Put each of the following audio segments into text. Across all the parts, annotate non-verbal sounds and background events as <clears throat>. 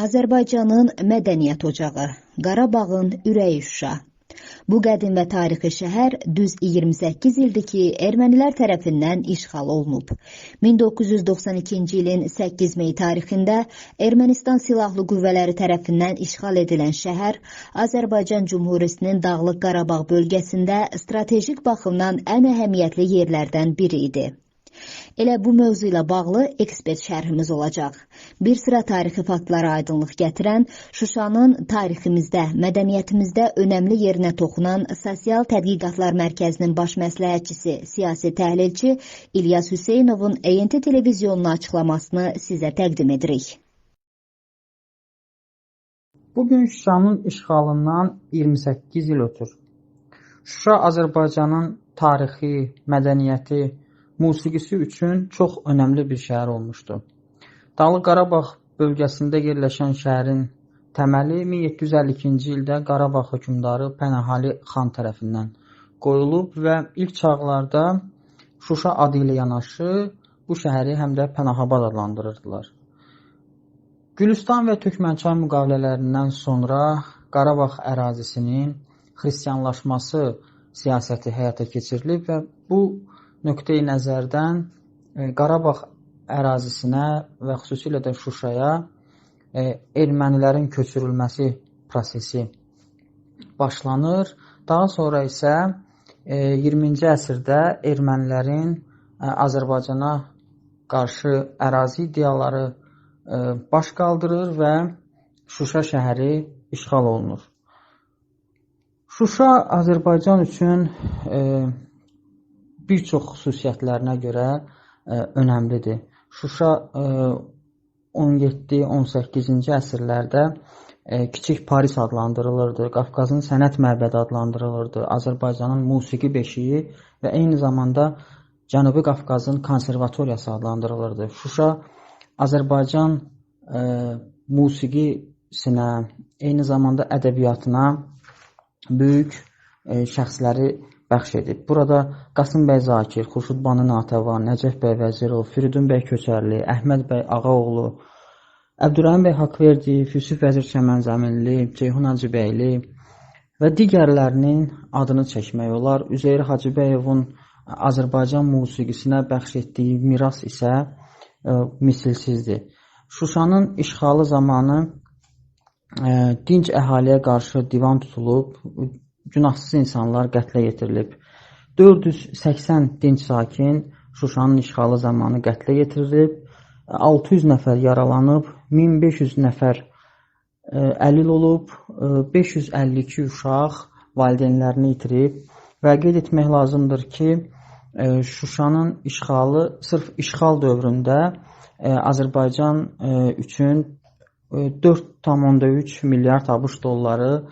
Azərbaycanın mədəniyyət ocağı, Qarabağın ürəyi Şuşa. Bu qədim və tarixi şəhər düz 28 ildir ki, ermənilər tərəfindən işğal olunub. 1992-ci ilin 8 mey tarixində Ermənistan silahlı qüvvələri tərəfindən işğal edilən şəhər Azərbaycan Cümhuriyətinin Dağlıq Qarabağ bölgəsində strateji baxımdan ən əhəmiyyətli yerlərdən biri idi. Elə bu mövzu ilə bağlı ekspert şərhimiz olacaq. Bir sıra tarixi faktlara aydınlıq gətirən, Şuşanın tariximizdə, mədəniyyətimizdə önəmli yerinə toxunan Sosial Tədqiqatlar Mərkəzinin baş məsləhətçisi, siyasi təhlilçi İlyas Hüseynovun EYT televizyonuna açıqlamasını sizə təqdim edirik. Bugün Şuşanın işğalından 28 il ötür. Şuşa Azərbaycanın tarixi, mədəniyyəti, musiqisi üçün çox önəmli bir şəhər olmuşdu. Dağlıq Qarabağ bölgəsində yerləşən şəhərin təməli 1752-ci ildə Qarabağ hökmdarı Pənahali xan tərəfindən qoyulub və ilk çağlarda Şuşa adı ilə yanaşı bu şəhəri həm də Pənahabad adlandırırdılar. Gülüstan və Türkmənçay müqavilələrindən sonra Qarabağ ərazisinin xristianlaşması siyasəti həyata keçirilib və bu nöqteyi nəzərdən e, Qarabağ ərazisinə və xüsusilə də Şuşaya e, ermənilərin köçürülməsi prosesi başlanır. Daha sonra isə 20-ci e, əsrdə ermənilərin Azərbaycana qarşı ərazi iddiaları baş qaldırır və Şuşa şəhəri işğal olunur. Şuşa Azərbaycan üçün bir çox xüsusiyyətlərinə görə ə, e, önəmlidir. Şuşa 17-18-ci e, əsrlərdə ə, e, Kiçik Paris adlandırılırdı, Qafqazın sənət məbədi adlandırılırdı, Azərbaycanın musiqi beşiyi və eyni zamanda Cənubi Qafqazın konservatoriyası adlandırılırdı. Şuşa Azərbaycan ə, musiqisinə, eyni zamanda ədəbiyyatına böyük ə, şəxsləri bəxş edib. Burada Qasım bəy Zakir, Xurşud Banı Natəvan, Nəcəf bəy Vəzirov, Firidun bəy Köçərli, Əhməd bəy Ağaoğlu, Əbdürrəhim bəy Haqverdiyev, Yusif Vəzir Çəmənzəminli, Ceyhun Hacıbəyli və digərlərinin adını çəkmək olar. Üzeyir Hacıbəyovun Azərbaycan musiqisinə bəxş etdiyi miras isə ə, e, misilsizdir. Şuşanın işğalı zamanı ə, e, dinc əhaliyə qarşı divan tutulub, günahsız insanlar qətlə yetirilib. 480 dinc sakin Şuşanın işğalı zamanı qətlə yetirilib. 600 nəfər yaralanıb, 1500 nəfər e, əlil olub, 552 e, uşaq valideynlərini itirib və qeyd etmək lazımdır ki, e, Şuşanın işğalı sırf işğal dövründə Azərbaycan üçün 4,3 milyard ABŞ dolları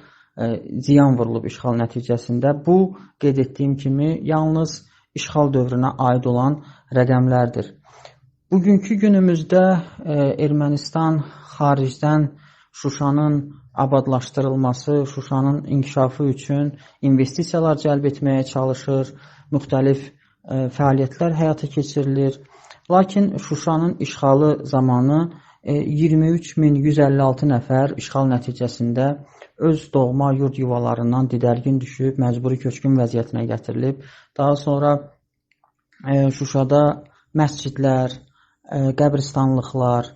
ziyan vurulub işğal nəticəsində. Bu, qeyd etdiyim kimi, yalnız işğal dövrünə aid olan rəqəmlərdir. Bugünkü günümüzdə Ermənistan xaricdən Şuşanın abadlaşdırılması, Şuşanın inkişafı üçün investisiyalar cəlb etməyə çalışır, müxtəlif fəaliyyətlər həyata keçirilir. Lakin Şuşanın işğalı zamanı 23156 nəfər işğal nəticəsində öz doğma yurd yuvalarından didərgin düşüb, məcburi köçkün vəziyyətinə gətirilib. Daha sonra e, Şuşada məscidlər, e, qəbristanlıqlar,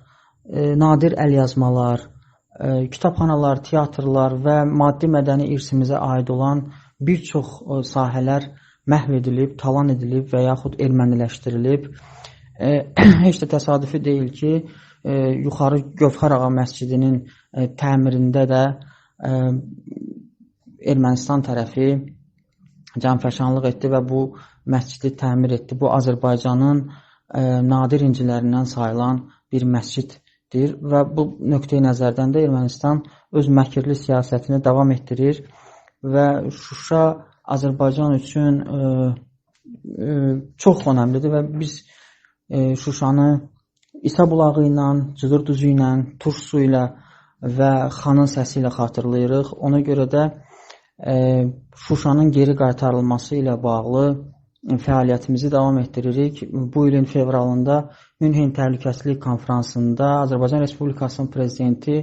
e, nadir əlyazmalar, e, kitabxanalar, teatrlar və maddi mədəni irsimizə aid olan bir çox e, sahələr məhv edilib, talan edilib və yaxud erməniləşdirilib. E, <clears throat> heç də təsadüfi deyil ki, e, yuxarı Gövhər ağa məscidinin e, təmirində də Ermənistan tərəfi canfəşanlıq etdi və bu məscidi təmir etdi. Bu Azərbaycanın nadir incilərindən sayılan bir məsciddir və bu nöqteyi nəzərdən də Ermənistan öz məkirli siyasətini davam etdirir və Şuşa Azərbaycan üçün ə, ə, çox önəmlidir və biz ə, Şuşanı İsa bulağı ilə, Cıdır düzü ilə, Turş su ilə və xanın səsi ilə xatırlayırıq. Ona görə də e, Şuşanın geri qaytarılması ilə bağlı fəaliyyətimizi davam etdiririk. Bu ilin fevralında Münhen Təhlükəsizlik Konfransında Azərbaycan Respublikasının prezidenti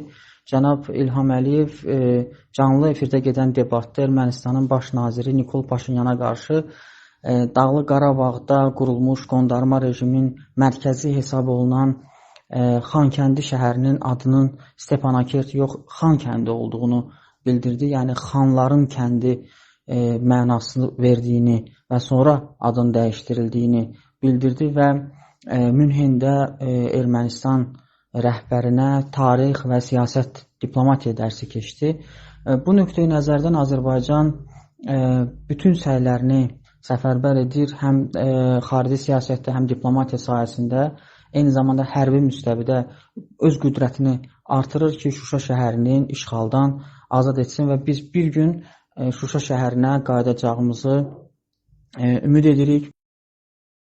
cənab İlham Əliyev e, canlı efirdə gedən debatda Ermənistanın baş naziri Nikol Paşinyana qarşı e, Dağlıq Qarabağda qurulmuş qondarma rejimin mərkəzi hesab olunan Xankəndi şəhərinin adının Stepanakert yox, Xankəndi olduğunu bildirdi. Yəni xanların kəndi e, mənasını verdiyini və sonra adın dəyişdirildiyini bildirdi və e, Münhendə e, Ermənistan rəhbərinə tarix və siyasət diplomatiya dərsi keçdi. Bu nöqteyi nəzərdən Azərbaycan bütün səylərini səfərbər edir, həm xarici siyasətdə, həm diplomatiya sahəsində, eyni zamanda hərbi müstəvidə öz qüdrətini artırır ki, Şuşa şəhərinin işğaldan azad etsin və biz bir gün e, Şuşa şəhərinə qayıdacağımızı e, ümid edirik.